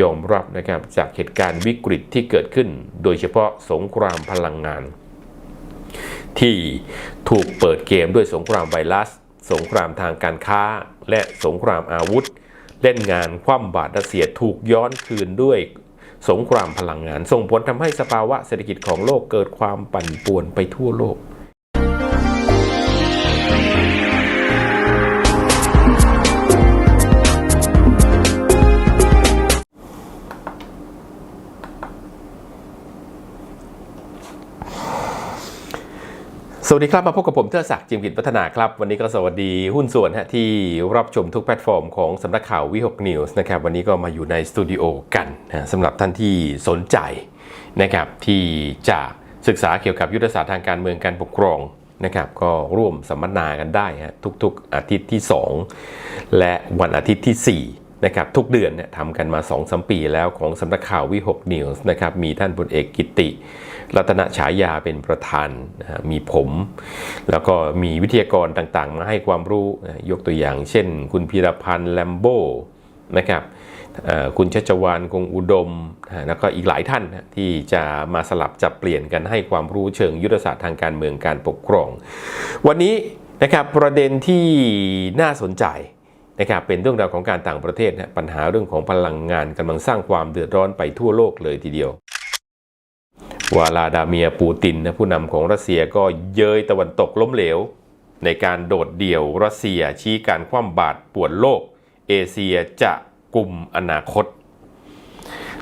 ยอมรับนะครับจากเหตุการณ์วิกฤตที่เกิดขึ้น โดยเฉพาะสงครามพลังงาน ที่ถูกเปิดเกมด้วยสงครามไวรัส สงครามทางการค้า และสงครามอาวุธ เล่นงานคว่ำบาตรรัสเซียถูกย้อนคืนด้วยสงครามพลังงาน ส่งผลทำให้สภาวะเศรษฐกิจของโลกเกิดความปั่นป่วนไปทั่วโลก สวัสดีครับ มาพบกับผมเทอศักดิ์จิมกิจพัฒนาครับ วันนี้ก็สวัสดีหุ้นส่วนฮะที่รับชมทุกแพลตฟอร์มของสำนักข่าววิหกนิวส์นะครับวันนี้ก็มาอยู่ในสตูดิโอกันนะสำหรับท่านที่สนใจนะครับที่จะศึกษาเกี่ยวกับยุทธศาสตร์ทางการเมืองการปกครองนะครับก็ร่วมสัมมนากันได้ฮะทุกๆอาทิตย์ที่ 2 และวันอาทิตย์ที่ 4 นะครับทุกเดือนเนี่ยทำกันมา2อสปีแล้วของสำนักข่าววิหกนิวส์นะครับมีท่านพลเอกกิติ รัตนฉายาเป็นประธานนะมีผม แล้วก็มีวิทยากรต่างๆ มาให้ความรู้นะยกตัวอย่าง เช่น คุณพีรพันธ์แลมโบนะครับคุณชัชวานคงอุดม แล้วก็อีกหลายท่านที่จะมาสลับจับเปลี่ยนกันให้ความรู้เชิงยุทธศาสตร์ทางการเมืองการปกครอง วันนี้นะครับประเด็นที่น่าสนใจ นะครับเป็นเรื่องราวของการต่างประเทศนะปัญหาเรื่องของพลังงานกำลังสร้างความเดือดร้อนไปทั่วโลกเลยทีเดียววลาดาเมียปูตินนะผู้นำของรัสเซียก็เย้ยตะวันตกล้มเหลว ในการโดดเดี่ยวรัสเซียชี้การคว่ำบาตรป่วนโลก เอเชียจะกลุ่มอนาคต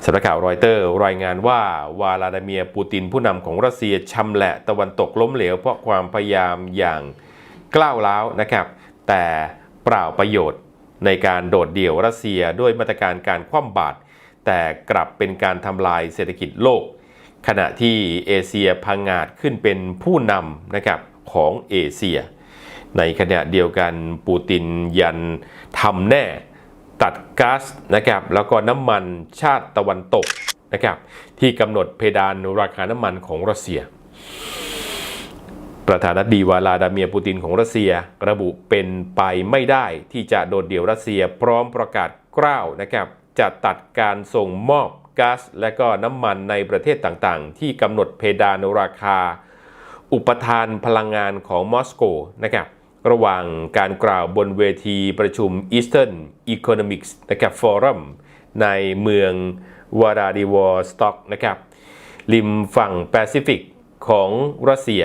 สำนักข่าวรอยเตอร์รายงานว่าวลาดาเมียปูตินผู้นำของรัสเซียชำแหละตะวันตกล้มเหลว เพราะความพยายามอย่างกล้าวร้าวนะครับ แต่ เปล่าประโยชน์ ในการโดดเดี่ยวรัสเซียด้วยมาตรการการคว่ำบาตรแต่กลับเป็นการทำลายเศรษฐกิจโลก ขณะที่เอเชียพังงาดขึ้นเป็นผู้นำนะครับของเอเชีย ในขณะเดียวกันปูตินยันทำแน่ตัดก๊าซนะครับแล้วก็น้ำมันชาติตะวันตกนะครับที่กำหนดเพดานราคาน้ำมันของรัสเซีย ประธานาธิบดีวลาดาเมียปูตินของรัสเซีย ระบุเป็นไปไม่ได้ที่จะโดดเดี่ยวรัสเซียพร้อมประกาศกล้าวนะครับจะตัดการส่งมอบก๊าซและก็น้ำมันในประเทศต่างๆ ที่กำหนดเพดานราคา อุปทานพลังงานของมอสโกนะครับระหว่างการกล่าวบนเวทีประชุม Eastern Economics นะครับฟอรัมในเมืองวาราดิวอสต็อกนะครับริมฝั่งแปซิฟิกของรัสเซีย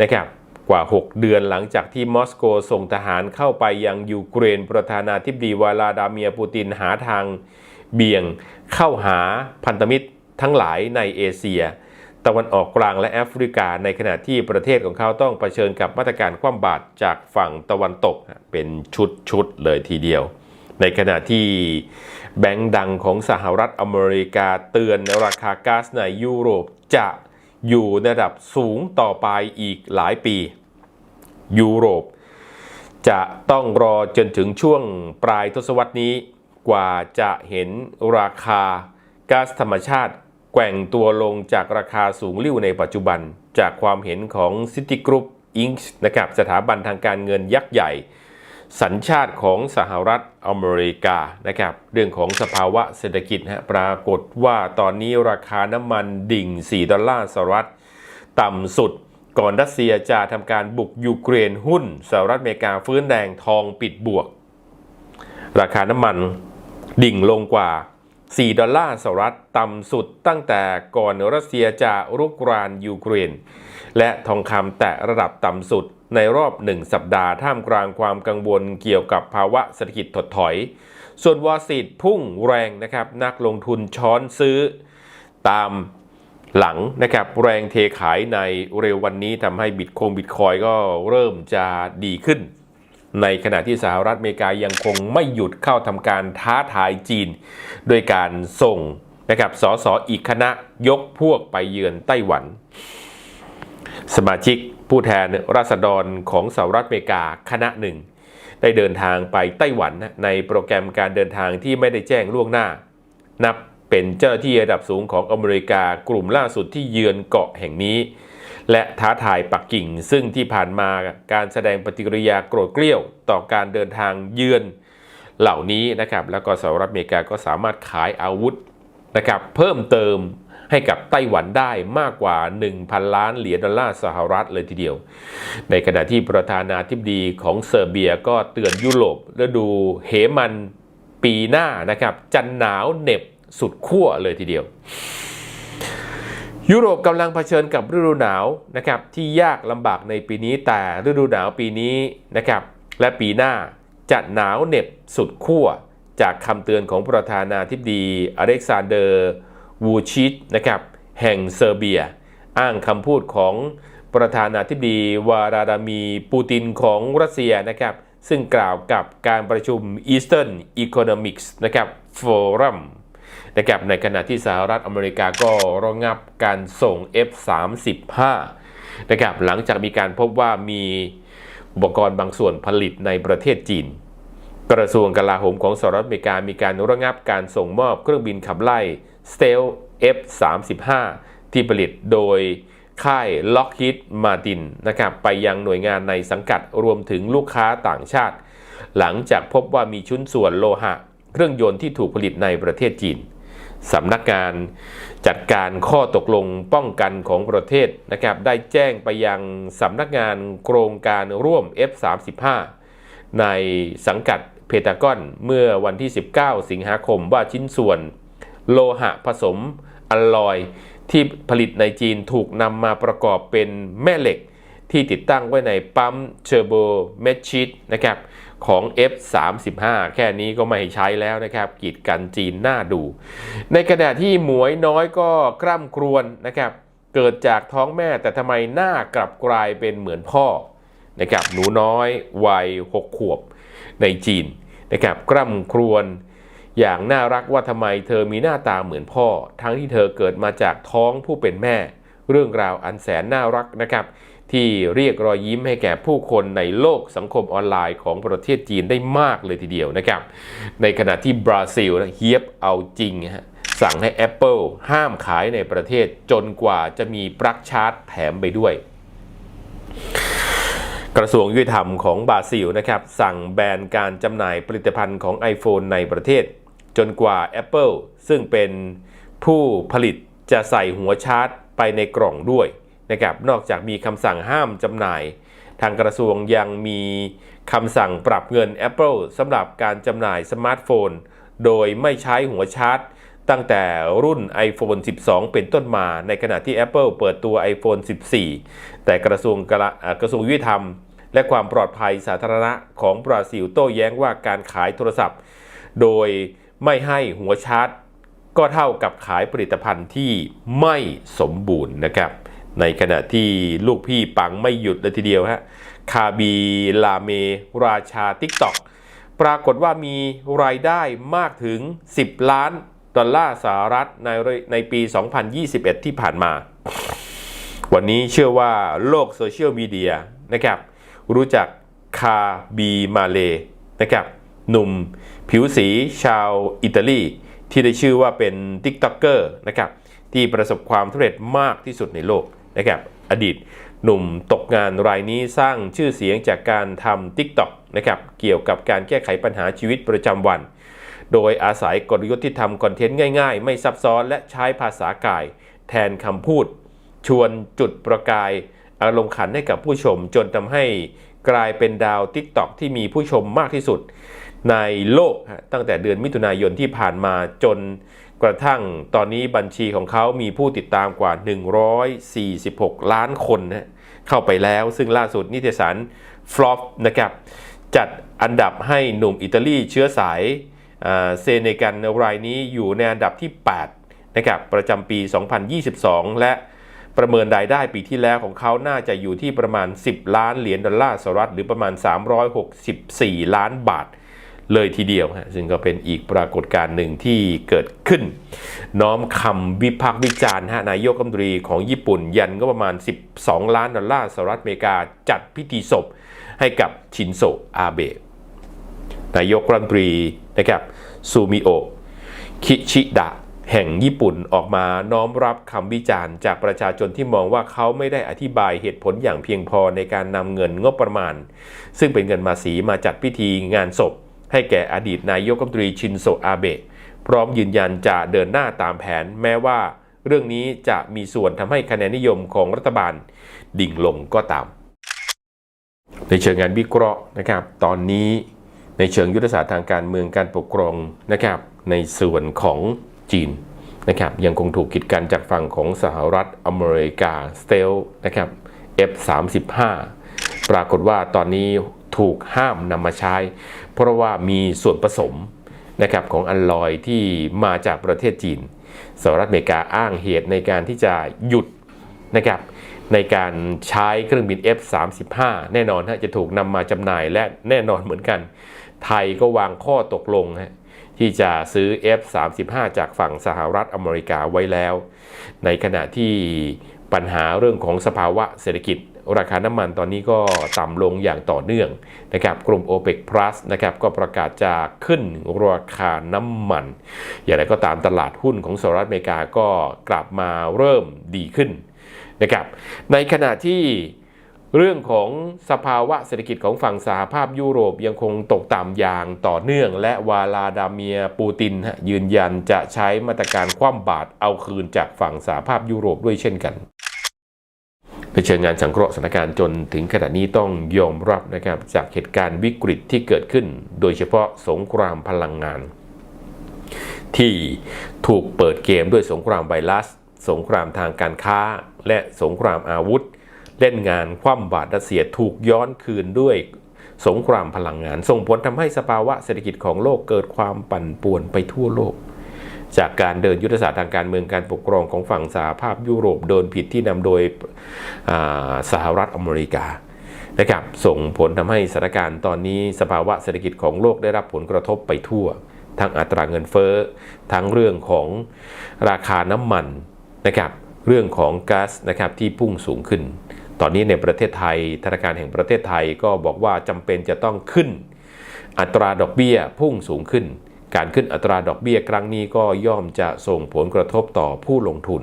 นะครับกว่า 6 เดือนหลังจากที่มอสโกส่งทหารเข้าไปยังยูเครน ประธานาธิบดีวลาดาเมียปูตินหาทางเบี่ยงเข้าหาพันธมิตรทั้งหลายในเอเชีย ตะวันออกกลางและแอฟริกา ในขณะที่ประเทศของเขาต้องเผชิญกับมาตรการคว่ำบาตรจากฝั่งตะวันตกเป็นชุดๆเลยทีเดียว ในขณะที่แบงก์ดังของสหรัฐอเมริกาเตือนราคาก๊าซในยุโรปจะ อยู่ในระดับสูงต่อไปอีกหลายปี ยุโรป จะต้องรอจนถึงช่วงปลายทศวรรษนี้ กว่าจะเห็นราคาก๊าซธรรมชาติแกว่งตัวลงจากราคาสูงลิ่วในปัจจุบัน จากความเห็นของ Citigroup Inc. นะครับสถาบันทางการเงินยักษ์ใหญ่ สัญชาติของสหรัฐอเมริกานะครับ เรื่องของสภาวะเศรษฐกิจฮะปรากฏว่าตอนนี้ราคาน้ำมันดิ่ง 4 ดอลลาร์สหรัฐ ต่ำสุดก่อนรัสเซียจะทำการบุกยูเครนหุ้นสหรัฐอเมริกาฟื้นแดงทองปิดบวก ราคาน้ำมันดิ่งลงกว่า 4 ดอลลาร์สหรัฐ ต่ำสุดตั้งแต่ก่อนรัสเซียจะรุกรานยูเครน และทองคำแตะระดับต่ำสุดในรอบหนึ่งสัปดาห์ท่ามกลางความกังวลเกี่ยวกับภาวะเศรษฐกิจถดถอย ส่วนวอลซีดพุ่งแรงนะครับนักลงทุนช้อนซื้อ ตามหลังนะครับแรงเทขายในเร็ววันนี้ทำให้บิตคงบิตคอยก็เริ่มจะดีขึ้น ในขณะที่สหรัฐอเมริกายังคงไม่หยุดเข้าทำการท้าทายจีนด้วยการส่งนะครับสสอีกคณะยกพวกไปเยือนไต้หวัน สมาชิกผู้แทนราษฎรของสหรัฐอเมริกาคณะหนึ่ง ได้เดินทางไปไต้หวันในโปรแกรมการเดินทางที่ไม่ได้แจ้งล่วงหน้า นับเป็นเจ้าหน้าที่ระดับสูงของอเมริกากลุ่มล่าสุดที่เยือนเกาะแห่งนี้ และท้าทายปักกิ่ง ซึ่งที่ผ่านมาการแสดงปฏิกิริยาโกรธเกรี้ยว ต่อการเดินทางเยือนเหล่านี้นะครับแล้วก็สหรัฐอเมริกาก็สามารถขายอาวุธนะครับเพิ่มเติม ให้กับไต้หวันได้มากกว่า 1,000 ล้านเหรียญดอลลาร์สหรัฐเลยทีเดียว ในขณะที่ประธานาธิบดีของเซอร์เบียก็เตือนยุโรปฤดูเหมันปีหน้านะครับจะหนาวเหน็บสุดขั้วเลยทีเดียว ยุโรปกำลังเผชิญกับฤดูหนาวนะครับที่ยากลำบากในปีนี้แต่ฤดูหนาวปีนี้นะครับและปีหน้าจะหนาวเหน็บสุดขั้วจากคำเตือนของประธานาธิบดีอเล็กซานเดอร์ วูชิตนะครับแห่งเซอร์เบีย อ้างคำพูดของประธานาธิบดีวาราดามีปูตินของรัสเซียนะครับซึ่งกล่าวกับการประชุม Eastern Economics นะครับ Forum นะครับในขณะที่สหรัฐอเมริกาก็ระงับการส่ง F-35 นะครับหลังจากมีการพบว่ามีอุปกรณ์บางส่วนผลิตในประเทศจีน กระทรวงกลาโหมของสหรัฐอเมริกามีการระงับการส่งมอบเครื่องบินขับไล่ s t e l F-35 ที่ผลิตโดยค่าย Lockheed Martin นะครับไปยังหน่วยงานในสังกัดรวมถึงลูกค้าต่างชาติ หลังจากพบว่ามีชิ้นส่วนโลหะ เครื่องยนต์ที่ถูกผลิตในประเทศจีนสำนักงานจัดการข้อตกลงป้องกันของประเทศนะครับได้แจ้งไปยังสำนักงานโครงการร่วม F35 ในสังกัดเพตากอนเมื่อวันที่ 19 สิงหาคมว่าชิ้นส่วน โลหะผสมอลลอยที่ผลิตในจีนถูกนำมาประกอบเป็นแม่เหล็ก ที่ติดตั้งไว้ในปั๊มเชอร์โบเมชิตนะครับของ F35 แค่นี้ก็ไม่ใช้แล้วนะครับกีดกันจีนหน้าดู ในขณะที่หมวยน้อยก็กร่ำครวญนะครับเกิดจากท้องแม่แต่ทำไมหน้ากลับกลายเป็นเหมือนพ่อนะครับหนูน้อยวัย 6 ขวบในจีนนะครับกร่ำครวญ อย่างน่ารักว่าทำไมเธอมีหน้าตาเหมือนพ่อ ทั้งที่เธอเกิดมาจากท้องผู้เป็นแม่ เรื่องราวอันแสนน่ารักนะครับ ที่เรียกรอยยิ้มให้แก่ผู้คนในโลกสังคมออนไลน์ของประเทศจีนได้มากเลยทีเดียวนะครับ ในขณะที่บราซิลนะเฮียบเอาจริงฮะสั่งให้ Apple ห้ามขายในประเทศจนกว่าจะมีปลั๊กชาร์จแถมไปด้วย กระทรวงยุติธรรมของบราซิลนะครับ สั่งแบนการจำหน่ายผลิตภัณฑ์ของ iPhone ในประเทศ จนกว่า Apple ซึ่งเป็นผู้ผลิตจะใส่หัวชาร์จไปในกล่องด้วยนะครับนอกจากมีคำสั่งห้ามจำหน่าย ทางกระทรวงยังมีคำสั่งปรับเงิน Apple สำหรับการจำหน่ายสมาร์ทโฟน โดยไม่ใช้หัวชาร์จ ตั้งแต่รุ่น iPhone 12 เป็นต้นมา ในขณะที่ Apple เปิดตัว iPhone 14 แต่กระทรวงกระกระทรวงยุติธรรม และความปลอดภัยสาธารณะของบราซิลโต้แย้งว่าการขายโทรศัพท์ โดย ไม่ให้หัวชาร์จ ก็เท่ากับขายผลิตภัณฑ์ที่ไม่สมบูรณ์นะครับ ในขณะที่ลูกพี่ปังไม่หยุดเลยทีเดียวฮะคาบีลาเม ราชาทิกต็อกปรากฏว่ามีรายได้มากถึง 10 ล้านดอลลาร์สหรัฐในในปี 2021 ที่ผ่านมา วันนี้เชื่อว่าโลกโซเชียลมีเดียนะครับ รู้จักคาบีมาเลนะครับ หนุ่ม ผิวสีชาวอิตาลี ที่ได้ชื่อว่าเป็นติ๊กต็อกเกอร์นะครับที่ประสบความสำเร็จมากที่สุดในโลกนะครับอดีตหนุ่มตกงานรายนี้สร้างชื่อเสียงจากการทำ TikTok นะครับเกี่ยวกับการแก้ไขปัญหาชีวิตประจำวัน โดยอาศัยกลยุทธ์ที่ทำคอนเทนต์ง่ายๆ ไม่ซับซ้อนและใช้ภาษากาย แทนคำพูด ชวนจุดประกายอารมณ์ขันให้กับผู้ชมจนทำให้กลายเป็นดาว TikTok ที่มีผู้ชมมากที่สุด ในโลกตั้งแต่เดือนมิถุนายนที่ผ่านมาจนกระทั่งตอนนี้บัญชีของเขามีผู้ติดตามกว่า 146 ล้านคนนะเข้าไปแล้ว ซึ่งล่าสุดนิตยสารฟลอปนะครับจัดอันดับให้หนุ่มอิตาลีเชื้อสายเซเนกันรายนี้อยู่ในอันดับที่ 8 นะครับ ประจำปี 2022 และประเมินรายได้ปีที่แล้วของเขาน่าจะอยู่ที่ประมาณ 10 ล้านเหรียญดอลลาร์สหรัฐหรือประมาณ 364 ล้านบาท เลยทีเดียวฮะซึ่งก็เป็นอีกปรากฏการณ์หนึ่งที่เกิดขึ้น น้อมคำวิพากษ์วิจารณ์ฮะนายกรัฐมนตรีของญี่ปุ่น ยันก็ประมาณ 12 ล้านดอลลาร์สหรัฐอเมริกาจัดพิธีศพให้กับชินโซอาเบะนายกรัฐมนตรีนะครับซูมิโอคิชิดะแห่งญี่ปุ่นออกมาน้อมรับคำวิจารณ์จากประชาชนที่มองว่าเขาไม่ได้อธิบายเหตุผลอย่างเพียงพอในการนำเงินงบประมาณ ซึ่งเป็นเงินภาษีมาจัดพิธีงานศพ ให้แก่อดีตนายกรัฐมนตรีชินโซอาเบะพร้อมยืนยันจะเดินหน้าตามแผน แม้ว่าเรื่องนี้จะมีส่วนทำให้คะแนนนิยมของรัฐบาลดิ่งลงก็ตาม ในเชิงงานวิเคราะห์นะครับ ตอนนี้ในเชิงยุทธศาสตร์ทางการเมืองการปกครองนะครับ ในส่วนของจีนนะครับ ยังคงถูกกีดกันจากฝั่งของสหรัฐอเมริกาสเตลนะครับ F35 ปรากฏว่าตอนนี้ ถูกห้ามนำมาใช้ เพราะว่ามีส่วนผสมนะครับของอัลลอยที่มาจากประเทศจีนสหรัฐอเมริกาอ้างเหตุในการที่จะหยุดนะครับในการใช้เครื่องบิน F35 แน่นอนฮะจะถูกนำมาจำหน่ายและแน่นอนเหมือนกัน ไทยก็วางข้อตกลงฮะที่จะซื้อ F35 จากฝั่งสหรัฐอเมริกาไว้แล้ว ในขณะที่ปัญหาเรื่องของสภาวะเศรษฐกิจ ราคาน้ำมันตอนนี้ก็ต่ำลงอย่างต่อเนื่องนะครับกลุ่ม OPEC Plus นะครับก็ประกาศจะขึ้นราคาน้ำมัน อย่างไรก็ตามตลาดหุ้นของสหรัฐอเมริกาก็กลับมาเริ่มดีขึ้นนะครับในขณะที่เรื่องของสภาวะเศรษฐกิจของฝั่งสหภาพยุโรปยังคงตกต่ำอย่างต่อเนื่อง และวาลาดาเมียปูตินยืนยันจะใช้มาตรการคว่ำบาตรเอาคืนจากฝั่งสหภาพยุโรปด้วยเช่นกัน เผชิญงานสังเคราะห์สถานการณ์จนถึงขณะนี้ต้องยอมรับนะครับจากเหตุการณ์วิกฤตที่เกิดขึ้น โดยเฉพาะสงครามพลังงาน ที่ถูกเปิดเกมด้วยสงครามไวรัส สงครามทางการค้า และสงครามอาวุธ เล่นงานคว่ำบาตรรัสเซียถูกย้อนคืนด้วยสงครามพลังงาน ส่งผลทำให้สภาวะเศรษฐกิจของโลกเกิดความปั่นป่วนไปทั่วโลก จากการเดินยุทธศาสตร์ทางการเมืองการปกครองของฝั่งสหภาพยุโรปโดนผิดที่นำโดยสหรัฐอเมริกานะครับส่งผลทำให้สถานการณ์ตอนนี้สภาวะเศรษฐกิจของโลกได้รับผลกระทบไปทั่ว ทั้งอัตราเงินเฟ้อทั้งเรื่องของราคาน้ำมันนะครับเรื่องของก๊าซนะครับที่พุ่งสูงขึ้น ตอนนี้ในประเทศไทยธนาคารแห่งประเทศไทยก็บอกว่าจำเป็นจะต้องขึ้น อัตราดอกเบี้ยพุ่งสูงขึ้น การขึ้นอัตราดอกเบี้ยครั้งนี้ก็ย่อมจะส่งผลกระทบต่อผู้ลงทุน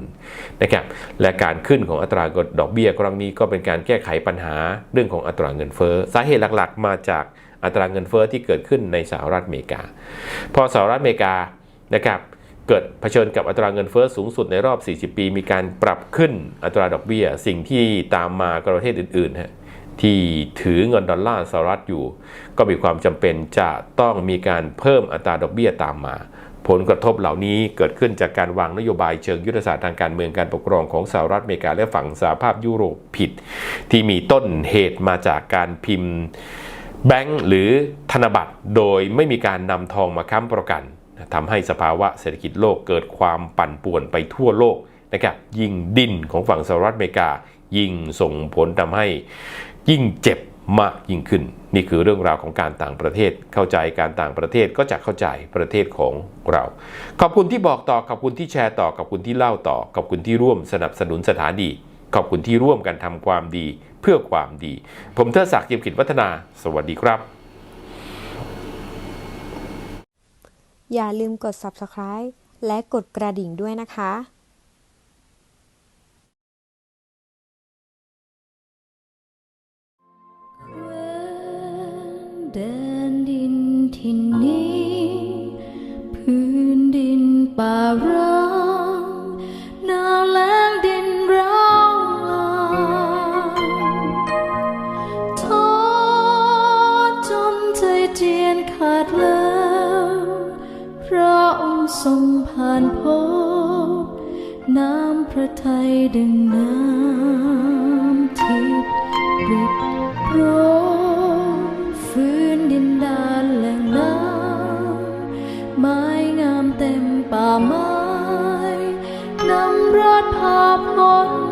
นะครับและการขึ้นของอัตราดอกเบี้ยครั้งนี้ก็เป็นการแก้ไขปัญหาเรื่องของอัตราเงินเฟ้อสาเหตุหลักๆ มาจากอัตราเงินเฟ้อที่เกิดขึ้นในสหรัฐอเมริกา พอสหรัฐอเมริกานะครับเกิดเผชิญกับอัตราเงินเฟ้อสูงสุดในรอบ 40 ปี มีการปรับขึ้นอัตราดอกเบี้ย สิ่งที่ตามมาประเทศอื่นๆฮะ ที่ถือเงินดอลลาร์สหรัฐอยู่ ก็มีความจำเป็นจะต้องมีการเพิ่มอัตราดอกเบี้ยตามมา ผลกระทบเหล่านี้เกิดขึ้นจากการวางนโยบายเชิงยุทธศาสตร์ทางการเมืองการปกครองของสหรัฐอเมริกาและฝั่งสหภาพยุโรปผิด ที่มีต้นเหตุมาจากการพิมพ์แบงก์หรือธนบัตรโดยไม่มีการนำทองมาค้ำประกันทำให้สภาวะเศรษฐกิจโลกเกิดความปั่นป่วนไปทั่วโลกนะครับยิ่งดินของฝั่งสหรัฐอเมริกา ยิ่งส่งผลทำให้ยิ่งเจ็บมากยิ่งขึ้น นี่คือเรื่องราวของการต่างประเทศเข้าใจการต่างประเทศก็จะเข้าใจประเทศของเรา ขอบคุณที่บอกต่อขอบคุณที่แชร์ต่อขอบคุณที่เล่าต่อขอบคุณที่ร่วมสนับสนุนสถานีขอบคุณที่ร่วมกันทำความดีเพื่อความดี ผมเทอศักดิ์เกียมขิดวัฒนา สวัสดีครับ อย่าลืมกด subscribe และกดกระดิ่งด้วยนะคะ แดนดินที่นี้ พื้นดินป่าร้างหนาวแล้งดินร้างลางท้อจนใจเจียนขาดแล้วพระองค์ทรงผ่านพบ น้ำพระทัยดึงน้ำทิพย์ริบโรำร